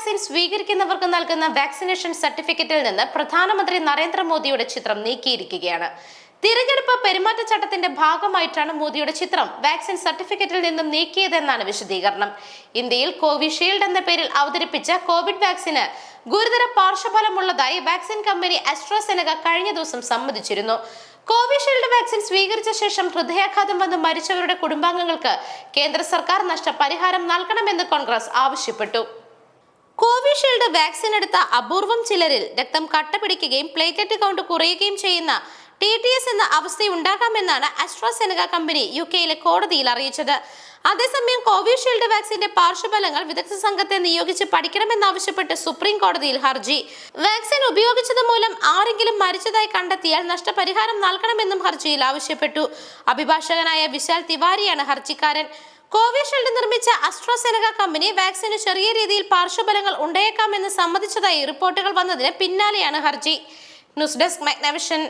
Vaccine സ്വീകരിക്കുന്നവർക്ക് നൽകുന്ന vaccination സർട്ടിഫിക്കറ്റിൽ നിന്ന് പ്രധാനമന്ത്രി നരേന്ദ്രമോദിയുടെ ചിത്രം നീക്കിയിരിക്കുകയാണ്. തിരഞ്ഞെടുപ്പ് പെരുമാറ്റച്ചട്ടത്തിന്റെ ഭാഗമായിട്ടാണ് മോദിയുടെ ചിത്രം വാക്സിൻ സർട്ടിഫിക്കറ്റിൽ നിന്നും നീക്കിയതെന്നാണ് വിശദീകരണം. ഇന്ത്യയിൽ കോവിഷീൽഡ് എന്ന പേരിൽ അവതരിപ്പിച്ച കോവിഡ് വാക്സിന് ഗുരുതര പാർശ്വഫലമുള്ളതായി വാക്സിൻ കമ്പനി അസ്ട്രോസെനക കഴിഞ്ഞ ദിവസം സമ്മതിച്ചിരുന്നു. കോവിഷീൽഡ് വാക്സിൻ സ്വീകരിച്ച ശേഷം ഹൃദയാഘാതം വന്ന് മരിച്ചവരുടെ കുടുംബാംഗങ്ങൾക്ക് കേന്ദ്ര സർക്കാർ നഷ്ടപരിഹാരം നൽകണമെന്ന് കോൺഗ്രസ് ആവശ്യപ്പെട്ടു. കോവിഷീൽഡ് വാക്സിൻ എടുത്ത അപൂർവം ചിലരിൽ രക്തം കട്ടപിടിക്കുകയും പ്ലേറ്റ്ലെറ്റ് കൗണ്ട് കുറയുകയും ചെയ്യുന്ന ടി ടി എസ് എന്ന അവസ്ഥയുണ്ടാകാമെന്നാണ് അസ്ട്രാസെനക കമ്പനി യു കെയിലെ കോടതിയിൽ അറിയിച്ചത്. അതേസമയം കോവിഷീൽഡ് വാക്സിന്റെ പാർശ്വഫലങ്ങൾ വിദഗ്ധ സംഘത്തെ നിയോഗിച്ച് പഠിക്കണമെന്നാവശ്യപ്പെട്ട് സുപ്രീം കോടതിയിൽ ഹർജി. വാക്സിൻ ഉപയോഗിച്ചത് മൂലം ആരെങ്കിലും മരിച്ചതായി കണ്ടെത്തിയാൽ നഷ്ടപരിഹാരം നൽകണമെന്നും ഹർജിയിൽ ആവശ്യപ്പെട്ടു. അഭിഭാഷകനായ വിശാൽ തിവാരിയാണ് ഹർജിക്കാരൻ. കോവിഷീൽഡ് നിർമ്മിച്ച അസ്ട്രോസെനക കമ്പനി വാക്സിന് ചെറിയ രീതിയിൽ പാർശ്വഫലങ്ങൾ ഉണ്ടായേക്കാമെന്ന് സമ്മതിച്ചതായി റിപ്പോർട്ടുകൾ വന്നതിന് പിന്നാലെയാണ് ഹർജി. News desk Magnavision